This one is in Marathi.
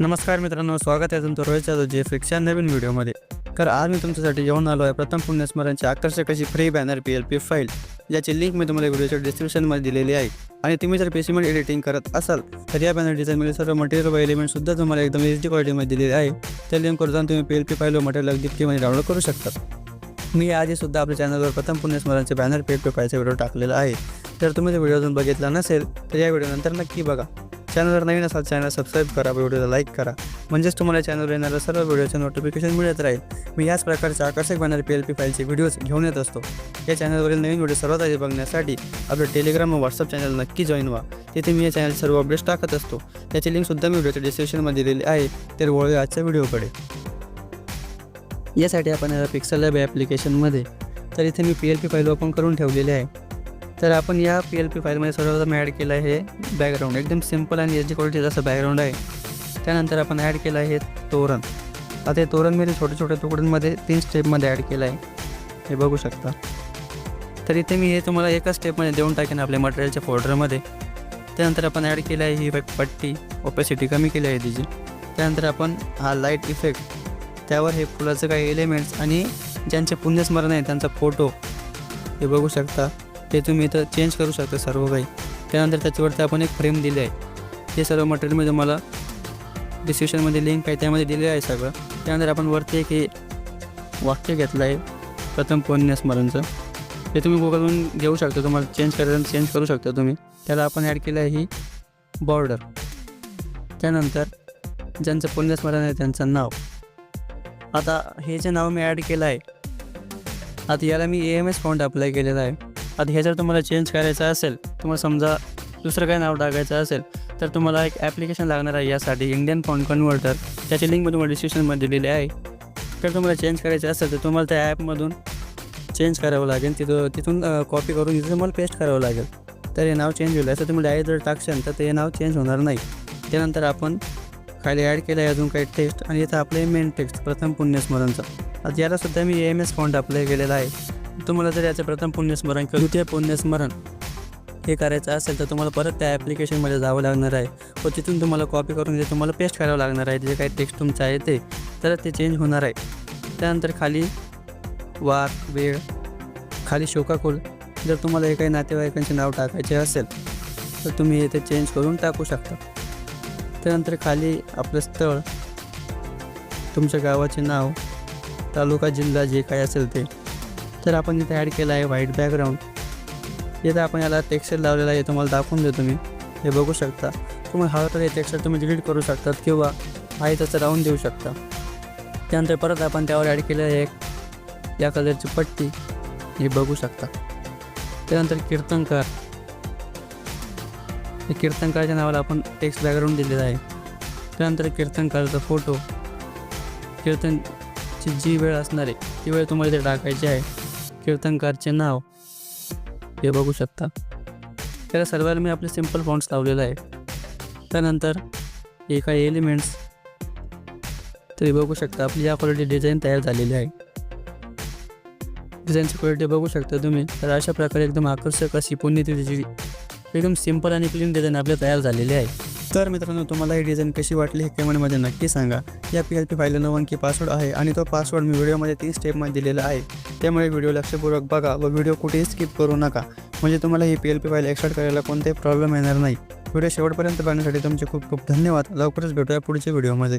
नमस्कार मित्रांनो स्वागत आहे तुमचं रोहित जाधव जे फिक्सच्या नवीन व्हिडिओमध्ये. तर आज मी तुमच्यासाठी घेऊन आलो आहे प्रथम पुण्यस्मरणची आकर्षक अशी free banner P L P file ज्याची लिंक मी तुम्हाला व्हिडिओच्या डिस्क्रिप्शनमध्ये दिलेली आहे. आणि तुम्ही जर पेसिमेंट एडिटिंग करत असाल तर या बॅनर डिझाईनमध्ये सर्व मटेरियल व एलिमेंटसुद्धा तुम्हाला एकदम एच डी क्वालिटीमध्ये दिलेले आहे. त्या लिंकवर जाऊन तुम्ही पी एल पी फाईल व मटेरियल अगदी फ्रीमध्ये डाउनलोड करू शकता. मी आधीसुद्धा आपल्या चॅनलवर प्रथम पुण्यस्मरणचे बॅनर पी एल पी फाईलचा व्हिडिओ टाकलेला आहे. जर तुम्ही तो व्हिडिओ अजून बघितला नसेल तर या व्हिडिओनंतर नक्की बघा. चॅनलवर नवीन असाल चॅनल सबस्क्राईब करा व्हिडिओला लाईक करा. म्हणजेच तुम्हाला चॅनलवर येणाऱ्या सर्व व्हिडिओचे नोटिफिकेशन मिळत राहील. मी याच प्रकारचे आकर्षक बॅनर पी एल पी फाईलचे व्हिडिओज घेऊन येत असतो. या चॅनलवरील नवीन व्हिडिओ सर्वात आधी बघण्यासाठी आपलं टेलिग्राम व व्हॉट्सअप चॅनल नक्की जॉईन व्हा. तिथे मी या चॅनल सर्व अपडेट्स टाकत असतो. त्याची लिंकसुद्धा मी व्हिडिओच्या डिस्क्रिप्शनमध्ये दिलेली आहे. तर वळूया आजच्या व्हिडिओकडे यासाठी आपण या पिक्सल लॅब ॲप्लिकेशनमध्ये तर इथे मी P L P file open करून ठेवलेली आहे. तर आपण या पी एल पी फाईलमध्ये सर्वप्रथम ॲड केलं आहे हे बॅकग्राऊंड एकदम सिंपल आणि याची क्वालिटी जसं बॅकग्राऊंड आहे. त्यानंतर आपण ॲड केलं आहे तोरण. आता हे तोरण मी छोट्या छोट्या तुकड्यांमध्ये तीन स्टेपमध्ये ॲड केलं आहे. हे बघू शकता. तर इथे मी हे तुम्हाला एका स्टेपमध्ये देऊन टाकेन आपल्या मटेरियलच्या फोल्डरमध्ये त्यानंतर आपण ॲड केलं आहे ही पट्टी. ओपेसिटी कमी केली आहे तिची. त्यानंतर आपण हा लाइट इफेक्ट त्यावर हे फुलाचं काही एलिमेंट्स आणि ज्यांचे पुण्यस्मरण आहे त्यांचा फोटो हे बघू शकता. ते तुम्ही इथं चेंज करू शकता सर्व काही. त्यानंतर त्याच्यावरती आपण एक फ्रेम दिली आहे. हे सर्व मटेरियल मी तुम्हाला डिस्क्रिप्शनमध्ये लिंक आहे त्यामध्ये दिलेलं आहे सगळं. त्यानंतर आपण वरती एक हे वाक्य घेतलं आहे प्रथम पुण्यस्मरणचं ते तुम्ही गुगलवरून घेऊ शकता तुम्हाला चेंज करायचं चेंज करू शकता तुम्ही. त्याला आपण ॲड केलं आहे ही बॉर्डर त्यानंतर ज्यांचं पुण्यस्मरण आहे त्यांचं नाव. आता हे जे नाव मी ॲड केलं आहे आता याला मी A M S font apply केलेला आहे. आता हे जर तुम्हाला चेंज करायचं असेल तुम्हाला समजा दुसरं काय नाव टाकायचं असेल तर तुम्हाला एक ॲप्लिकेशन लागणार आहे यासाठी इंडियन फॉन्ट कन्व्हर्टर त्याची लिंक मी तुम्हाला डिस्क्रिप्शनमध्ये दिलेली आहे. तर तुम्हाला चेंज करायचं असेल तर तुम्हाला त्या ॲपमधून चेंज करावं लागेल. तिथं तिथून कॉपी करून तिथं तुम्हाला पेस्ट करावं लागेल. तर हे नाव चेंज होईल. असं तुम्ही डायरेक्ट जर टाकशाल तर ते नाव चेंज होणार नाही. त्यानंतर आपण खाली ॲड केलं आहे अजून काही टेक्स्ट आणि इथं आपलं मेन टेक्स्ट प्रथम पुण्यस्मरणचं. आता यालासुद्धा मी एम एस फॉन्ट अप्लाय केलेला आहे. तुम्हाला जर याचं प्रथम पुण्यस्मरण किंवा द्वितीय पुण्यस्मरण हे करायचं असेल तर तुम्हाला परत त्या ॲप्लिकेशनमध्ये जावं लागणार आहे. व तिथून तुम्हाला कॉपी करून ते तुम्हाला पेस्ट करावं लागणार आहे. जे काही टेक्स्ट तुमचं आहे ते. तर ते चेंज होणार आहे. त्यानंतर खाली वार वेळ खाली शोकाकुल. जर तुम्हाला हे काही नातेवाईकांचे नाव टाकायचे असेल तर तुम्ही येथे चेंज करून टाकू शकता. त्यानंतर खाली आपलं स्थळ. तुमच्या गावाचे नाव तालुका जिल्हा जे काही असेल ते. तर आपण इथे ॲड केलं आहे व्हाईट बॅकग्राऊंड इथं आपण याला टेक्स्चर लावलेला आहे तुम्हाला दाखवून देतो मी. हे बघू शकता. तुम्हाला हवं तर हे टेक्स्चर तुम्ही डिलीट करू शकतात किंवा आहे तसं राहून देऊ शकता. त्यानंतर परत आपण त्यावर ॲड केलं आहे एक या कलरची पट्टी. हे बघू शकता. त्यानंतर कीर्तनकार. हे कीर्तनकारच्या नावाला आपण टेक्स्ट बॅकग्राऊंड दिलेलं आहे. त्यानंतर कीर्तनकारचा फोटो कीर्तनची जी वेळ असणार आहे ती वेळ तुम्हाला इथे टाकायची आहे. कीर्तनकारचे नाव हे बघू शकता. त्याला सर्वांना मी आपले सिंपल फॉन्ट्स लावलेलं आहे त्यानंतर हे काही एलिमेंट्स तरी बघू शकता. आपली या क्वालिटी डिझाईन तयार झालेली आहे. डिझाईनची क्वालिटी बघू शकता तुम्ही. तर अशा प्रकारे एकदम आकर्षक अशी पुण्यतिथीची एकदम सिंपल आणि क्लीन डिझाईन आपल्या तयार झालेली आहे. तर मित्रांनो तुम्हाला ही डिझाईन कशी वाटली हे कमेंटमध्ये नक्की सांगा. या पी एल पी फाईलला नऊ अंकी पासवर्ड आहे आणि तो पासवर्ड मी व्हिडिओमध्ये तीन स्टेपमध्ये दिलेला आहे. त्यामुळे व्हिडिओ लक्षपूर्वक बघा व व्हिडिओ कुठेही स्किप करू नका. म्हणजे तुम्हाला ही P L P file extract करायला कोणताही प्रॉब्लेम येणार नाही. व्हिडिओ शेवटपर्यंत बघण्यासाठी तुमचे खूप खूप धन्यवाद. लवकरच भेटूया पुढच्या व्हिडिओमध्ये